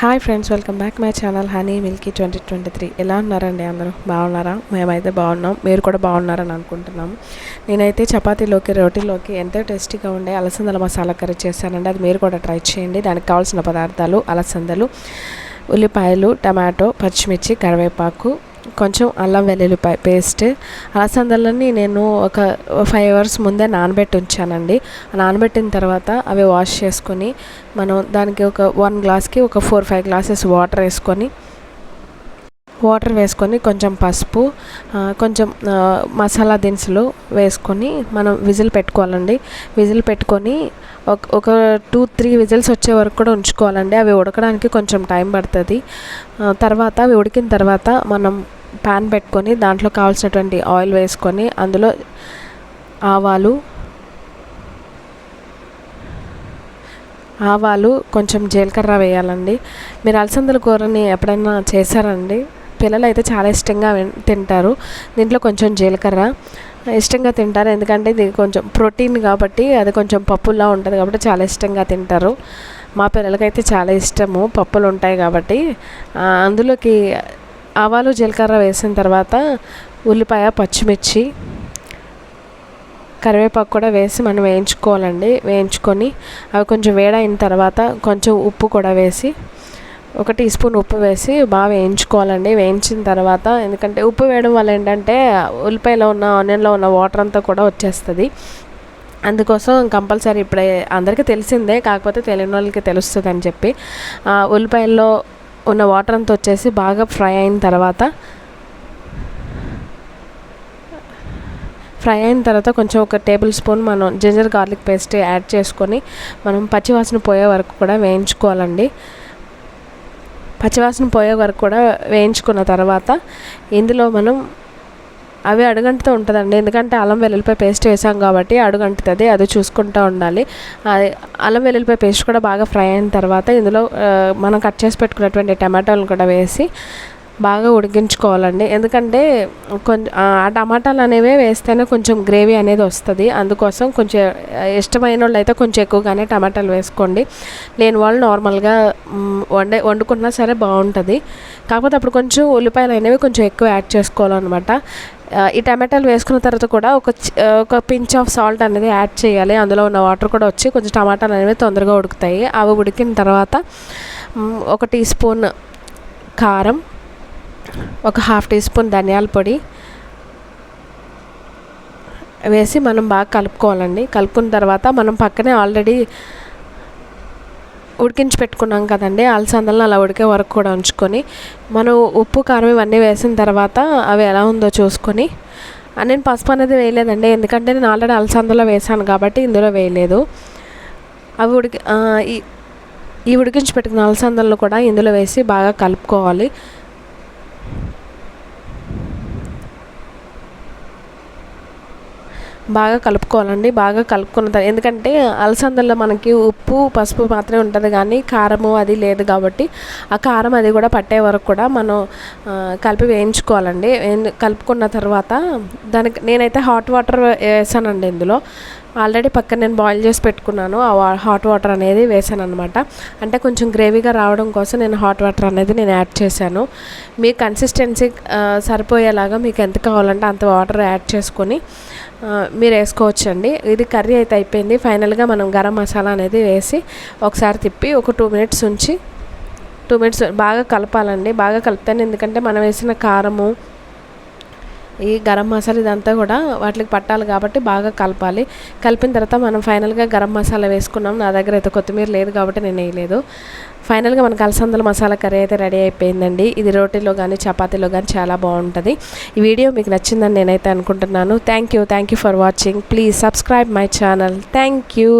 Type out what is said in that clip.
Hi friends welcome back my channel honey milky twenty twenty three ఎలా ఉన్నారండి అందరూ? బాగున్నారా? మేమైతే బాగున్నాం. మీరు కూడా బాగున్నారని అనుకుంటున్నాము నేనైతే చపాతీలోకి రోటీలోకి ఎంతో టేస్టీగా ఉండే అలసందల మసాలా కర్రీ చేశానండి. అది మీరు కూడా ట్రై చేయండి. దానికి కావాల్సిన పదార్థాలు అలసందలు ఉల్లిపాయలు టమాటో పచ్చిమిర్చి కరివేపాకు కొంచెం అల్లం వెల్లుల్లిపాయ పేస్ట్ అలసందలని నేను ఒక ఫైవ్ అవర్స్ ముందే నానబెట్టి ఉంచానండి నానబెట్టిన తర్వాత అవి వాష్ చేసుకొని మనం దానికి ఒక వన్ గ్లాస్కి ఒక ఫోర్ ఫైవ్ గ్లాసెస్ వాటర్ వేసుకొని వాటర్ వేసుకొని కొంచెం పసుపు కొంచెం మసాలా దినుసులు వేసుకొని మనం విజిల్ పెట్టుకోవాలండి. విజిల్ పెట్టుకొని ఒక ఒక టూ త్రీ విజిల్స్ వచ్చే వరకు కూడా ఉంచుకోవాలండి. అవి ఉడకడానికి కొంచెం టైం పడుతుంది. తర్వాత అవి ఉడికిన తర్వాత మనం ప్యాన్ పెట్టుకొని దాంట్లో కావాల్సినటువంటి ఆయిల్ వేసుకొని అందులో ఆవాలు ఆవాలు కొంచెం జీలకర్ర వేయాలండి. మీరు అలసందల కూరని ఎప్పుడైనా చేశారండి పిల్లలు అయితే చాలా ఇష్టంగా తింటారు. దీంట్లో కొంచెం జీలకర్ర ఇష్టంగా తింటారు. ఎందుకంటే ఇది కొంచెం ప్రోటీన్ కాబట్టి అది కొంచెం పప్పులా ఉంటుంది కాబట్టి చాలా ఇష్టంగా తింటారు. మా పిల్లలకైతే చాలా ఇష్టము. పప్పులు ఉంటాయి కాబట్టి. అందులోకి ఆవాలు జీలకర్ర వేసిన తర్వాత ఉల్లిపాయ పచ్చిమిర్చి కరివేపాకు కూడా వేసి మనం వేయించుకోవాలండి. వేయించుకొని అవి కొంచెం వేడైన తర్వాత కొంచెం ఉప్పు కూడా వేసి ఒక టీ స్పూన్ ఉప్పు వేసి బాగా వేయించుకోవాలండి. వేయించిన తర్వాత ఎందుకంటే ఉప్పు వేయడం వల్ల ఏంటంటే ఉల్లిపాయలో ఉన్న ఆనియన్లో ఉన్న వాటర్ అంతా కూడా వచ్చేస్తుంది. అందుకోసం కంపల్సరీ ఇప్పుడే అందరికీ తెలిసిందే కాకపోతే తెలియని వాళ్ళకి తెలుస్తుంది అని చెప్పి ఉల్లిపాయల్లో ఉన్న వాటర్ అంతా వచ్చేసి బాగా ఫ్రై అయిన తర్వాత ఫ్రై అయిన తర్వాత కొంచెం ఒక టేబుల్ స్పూన్ మనం జింజర్ గార్లిక్ పేస్ట్ యాడ్ చేసుకొని మనం పచ్చివాసన పోయే వరకు కూడా వేయించుకోవాలండి. పచ్చివాసన పోయే వరకు కూడా వేయించుకున్న తర్వాత ఇందులో మనం అవి అడుగంటుతూ ఉంటుందండి. ఎందుకంటే అల్లం వెల్లుల్లిపాయ పేస్ట్ వేసాం కాబట్టి అడుగంటుతుంది అది చూసుకుంటూ ఉండాలి. అల్లం వెల్లుల్లిపాయ పేస్ట్ కూడా బాగా ఫ్రై అయిన తర్వాత ఇందులో మనం కట్ చేసి పెట్టుకున్నటువంటి టమాటాలను కూడా వేసి బాగా ఉడికించుకోవాలండి. ఎందుకంటే కొంచెం ఆ టమాటాలు అనేవి వేస్తేనే కొంచెం గ్రేవీ అనేది వస్తుంది. అందుకోసం కొంచెం ఇష్టమైన వాళ్ళు అయితే కొంచెం ఎక్కువగానే టమాటాలు వేసుకోండి. లేని వాళ్ళు నార్మల్గా వండే వండుకున్నా సరే బాగుంటుంది. కాకపోతే అప్పుడు కొంచెం ఉల్లిపాయలు అనేవి కొంచెం ఎక్కువ యాడ్ చేసుకోవాలన్నమాట. ఈ టమాటాలు వేసుకున్న తర్వాత కూడా ఒక ఒక పించ్ ఆఫ్ సాల్ట్ అనేది యాడ్ చేయాలి. అందులో ఉన్న వాటర్ కూడా వచ్చి కొంచెం టమాటాలు అనేవి తొందరగా ఉడుకుతాయి. అవి ఉడికిన తర్వాత ఒక టీ స్పూన్ కారం ఒక హాఫ్ టీ స్పూన్ ధనియాల పొడి వేసి మనం బాగా కలుపుకోవాలండి. కలుపుకున్న తర్వాత మనం పక్కనే ఆల్రెడీ ఉడికించి పెట్టుకున్నాం కదండి. అలసందలను అలా ఉడికే వరకు కూడా ఉంచుకొని మనం ఉప్పు కారం ఇవన్నీ వేసిన తర్వాత అవి ఎలా ఉందో చూసుకొని నేను పసుపు అనేది వేయలేదండి. ఎందుకంటే నేను ఆల్రెడీ అలసందలో వేసాను కాబట్టి ఇందులో వేయలేదు. అవి ఉడికి ఈ ఉడికించి పెట్టుకున్న అలసందలను కూడా ఇందులో వేసి బాగా కలుపుకోవాలి. బాగా కలుపుకోవాలండి బాగా కలుపుకున్న ఎందుకంటే అలసందల్లో మనకి ఉప్పు పసుపు మాత్రమే ఉంటుంది కానీ కారము అది లేదు కాబట్టి ఆ కారం అది కూడా పట్టే వరకు కూడా మనం కలిపి వేయించుకోవాలండి. కలుపుకున్న తర్వాత దానికి నేనైతే హాట్ వాటర్ వేసానండి ఇందులో. ఆల్రెడీ పక్కన నేను బాయిల్ చేసి పెట్టుకున్నాను. ఆ హాట్ వాటర్ అనేది వేసాను అనమాట అంటే కొంచెం గ్రేవీగా రావడం కోసం నేను హాట్ వాటర్ అనేది నేను యాడ్ చేశాను. మీ కన్సిస్టెన్సీ సరిపోయేలాగా మీకు ఎంత కావాలంటే అంత వాటర్ యాడ్ చేసుకొని మీరు వేసుకోవచ్చండి. ఇది కర్రీ అయితే అయిపోయింది. ఫైనల్గా మనం గరం మసాలా అనేది వేసి ఒకసారి తిప్పి ఒక టూ మినిట్స్ ఉంచి టూ మినిట్స్ బాగా కలపాలండి. బాగా కలుపుతాను. ఎందుకంటే మనం వేసిన కారము ఈ గరం మసాలా ఇదంతా కూడా వాటికి పట్టాలి కాబట్టి బాగా కలపాలి. కలిపిన తర్వాత మనం ఫైనల్గా గరం మసాలా వేసుకున్నాం. నా దగ్గర అయితే కొత్తిమీర లేదు కాబట్టి నేను వేయలేదు. ఫైనల్గా మనకు అలసందల మసాలా కర్రీ అయితే రెడీ అయిపోయిందండి. ఇది రోటీలో కానీ చపాతీలో కానీ చాలా బాగుంటుంది. ఈ వీడియో మీకు నచ్చిందని నేనైతే అనుకుంటున్నాను. Thank you thank you for watching please subscribe my channel thank you